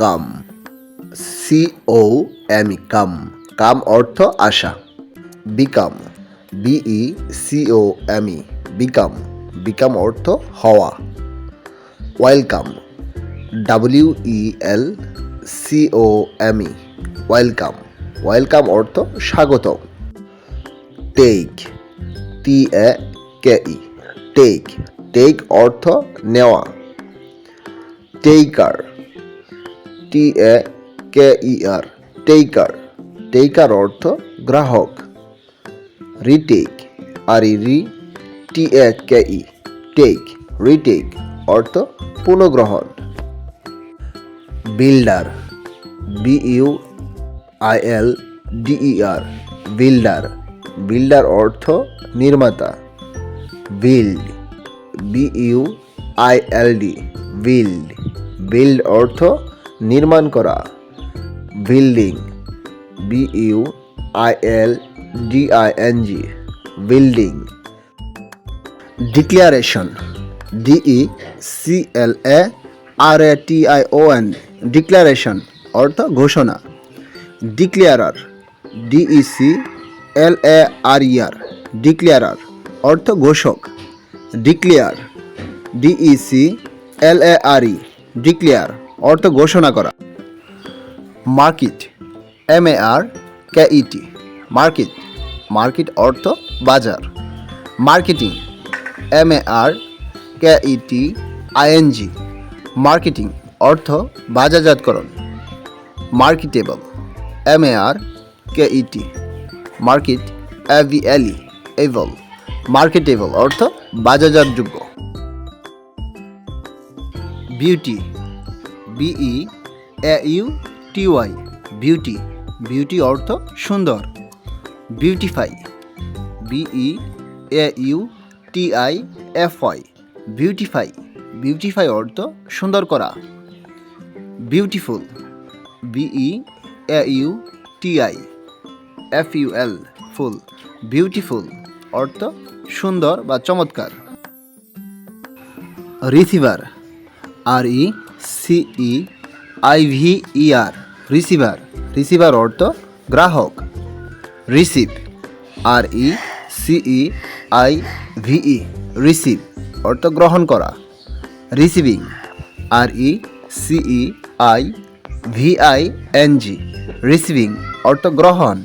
কাম। C O M ই come. Come অর্থ আশা। Become B E C O M E become become অর্থ হওয়া। Welcome W E L C O M E welcome welcome অর্থ স্বাগত take T A K E take take অর্থ নেওয়া। টেইকার টি A K ই আর টেইকার টেইকার অর্থ গ্রাহক। Retake আর রি টি A K E take retake অর্থ পুনঃগ্রহণ। Builder B U I L D E R builder builder অর্থ নির্মাতা। Build B U I L D build build অর্থ নির্মাণ করা। Building B U I L D I N G building. Declaration D E C L A R A T I O N declaration, অর্থ ঘোষণা। ডিক্লেয়ারার Dec L A R year declarer অর্থ ঘোষক। Declare D E C L A R E declare অর্থ ঘোষণা করা। Market, M A R, K E T market market অর্থ বাজার। Marketing, M A R, K E T I N G marketing অর্থ বাজারজাতকরণ। Marketable, M A R, K E T market, A B L able. Marketable অর্থ বাজারজাতযোগ্য। Beauty B E A U T Y beauty beauty অর্থ সুন্দর। Beautify B E A U T I F Y beautify beautify অর্থ সুন্দর করা। Beautiful B E A U T I F U L full beautiful অর্থ সুন্দর বা চমৎকার। Receiver R E C E I V E R receiver receiver অর্থ গ্রাহক। Receive R E C E I V E receive অর্থ গ্রহণ করা। Receiving R E C E I V I N G receiving অর্থ গ্রহণ।